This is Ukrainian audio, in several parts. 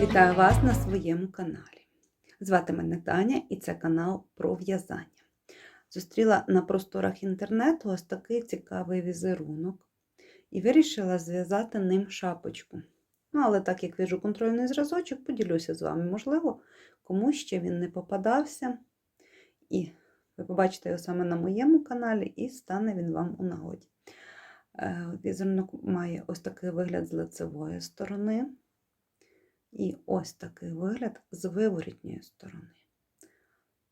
Вітаю вас на своєму каналі. Звати мене Таня і це канал про в'язання. Зустріла на просторах інтернету ось такий цікавий візерунок і вирішила зв'язати ним шапочку. Ну, але так як в'яжу контрольний зразочок, поділюся з вами. Можливо, комусь ще він не попадався. І ви побачите його саме на моєму каналі, і стане він вам у нагоді. Е, Візерунок має ось такий вигляд з лицевої сторони. І ось такий вигляд з виворітньої сторони.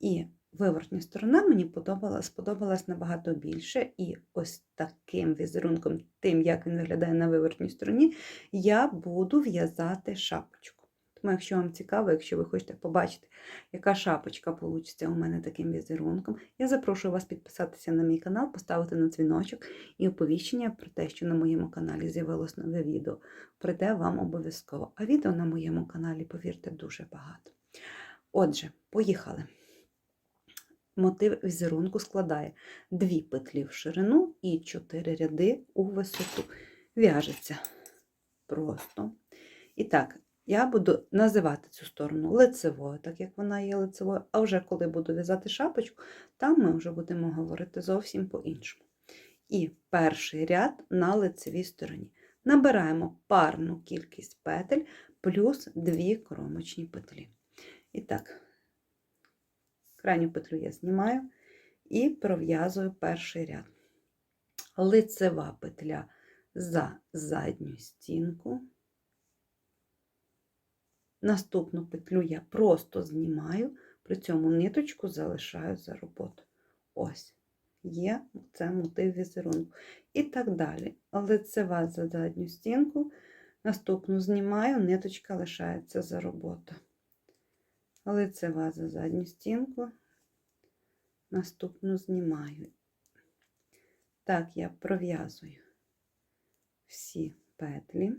І виворотня сторона мені подобалась, сподобалась набагато більше. І ось таким візерунком, тим, як він виглядає на виворотній стороні, я буду в'язати шапочку. Тому, якщо вам цікаво, якщо ви хочете побачити, яка шапочка вийде у мене таким візерунком, я запрошую вас підписатися на мій канал, поставити на дзвіночок і оповіщення про те, що на моєму каналі з'явилось нове відео. Прийде вам обов'язково. А відео на моєму каналі, повірте, дуже багато. Отже, поїхали. Мотив візерунку складає дві петлі в ширину і чотири ряди у висоту. В'яжеться просто. І так, я буду називати цю сторону лицевою, так як вона є лицевою, а вже коли буду в'язати шапочку, там ми вже будемо говорити зовсім по-іншому. І перший ряд на лицевій стороні. Набираємо парну кількість петель плюс дві кромочні петлі. І так, крайню петлю я знімаю і пров'язую перший ряд. Лицева петля за задню стінку. Наступну петлю я просто знімаю, при цьому ниточку залишаю за роботу. Ось, є це мотив візерунку. І так далі. Лицева за задню стінку, наступну знімаю, ниточка лишається за роботу. Лицева за задню стінку, наступну знімаю. Так, я пров'язую всі петлі.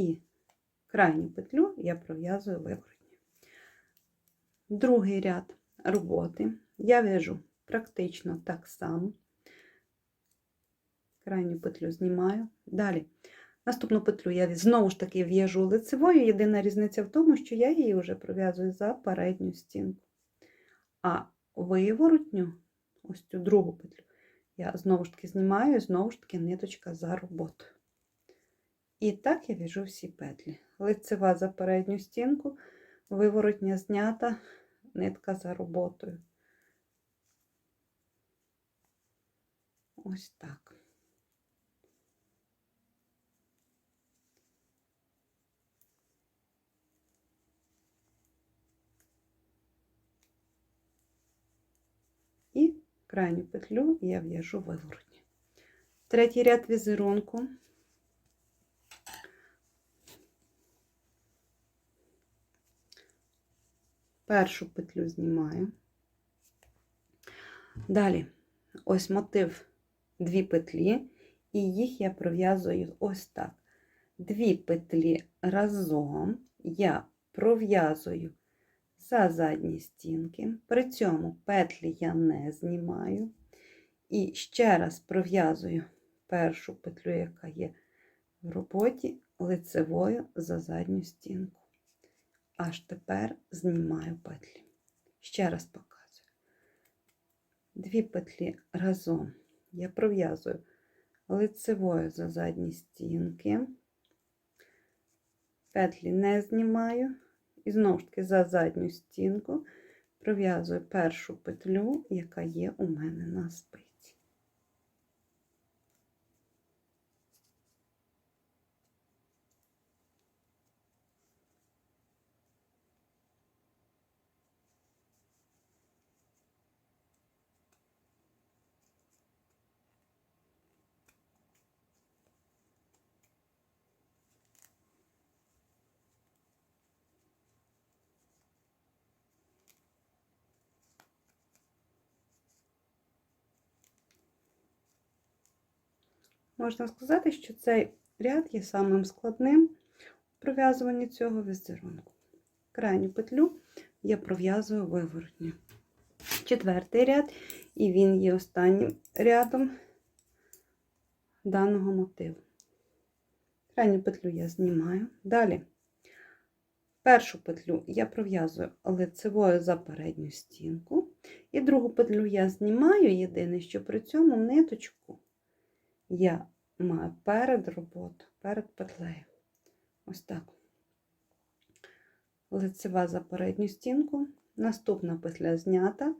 І крайню петлю я пров'язую виворотні. Другий ряд роботи я в'яжу практично так само. Крайню петлю знімаю. Далі. Наступну петлю я знову ж таки в'яжу лицевою. Єдина різниця в тому, що я її вже пров'язую за передню стінку. А виворотню, ось цю другу петлю, я знову ж таки знімаю і знову ж таки ниточка за роботу. І так я в'яжу всі петлі. Лицева за передню стінку, виворотня знята, нитка за роботою. Ось так. І крайню петлю я в'яжу виворотні. Третій ряд візерунку. Першу петлю знімаю. Далі, ось мотив дві петлі, і їх я пров'язую ось так. Дві петлі разом я пров'язую за задні стінки, при цьому петлі я не знімаю. І ще раз пров'язую першу петлю, яка є в роботі, лицевою за задню стінку. Аж тепер знімаю петлі. Ще раз показую. Дві петлі разом я пров'язую лицевою за задні стінки, петлі не знімаю, і знову ж таки за задню стінку пров'язую першу петлю, яка є у мене на спині. Можна сказати, що цей ряд є самим складним у пров'язуванні цього візерунку. Крайню петлю я пров'язую виворотню. Четвертий ряд, І він є останнім рядом даного мотиву. Крайню петлю я знімаю. Далі першу петлю я пров'язую лицевою за передню стінку. І другу петлю я знімаю, єдине, що при цьому ниточку я маю перед роботою, перед петлею. Ось так. Лицева за передню стінку, наступна петля знята,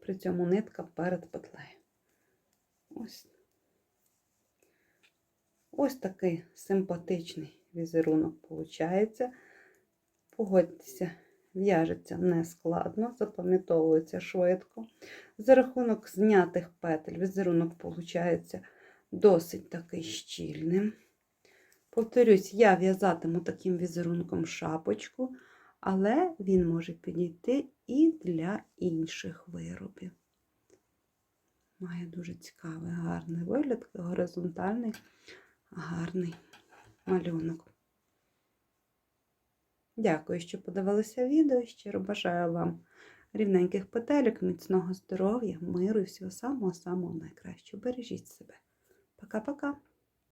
при цьому нитка перед петлею. Ось. Ось такий симпатичний візерунок виходить. Погодьтеся, в'яжеться нескладно, запам'ятовується швидко. За рахунок знятих петель візерунок виходить досить такий щільним. Повторюсь, я в'язатиму таким візерунком шапочку, але він може підійти і для інших виробів. Має дуже цікавий, гарний вигляд, горизонтальний, гарний малюнок. Дякую, що подивилися відео. Щиро бажаю вам рівненьких петелек, міцного здоров'я, миру і всього самого-самого найкращого. Бережіть себе. Пока-пока!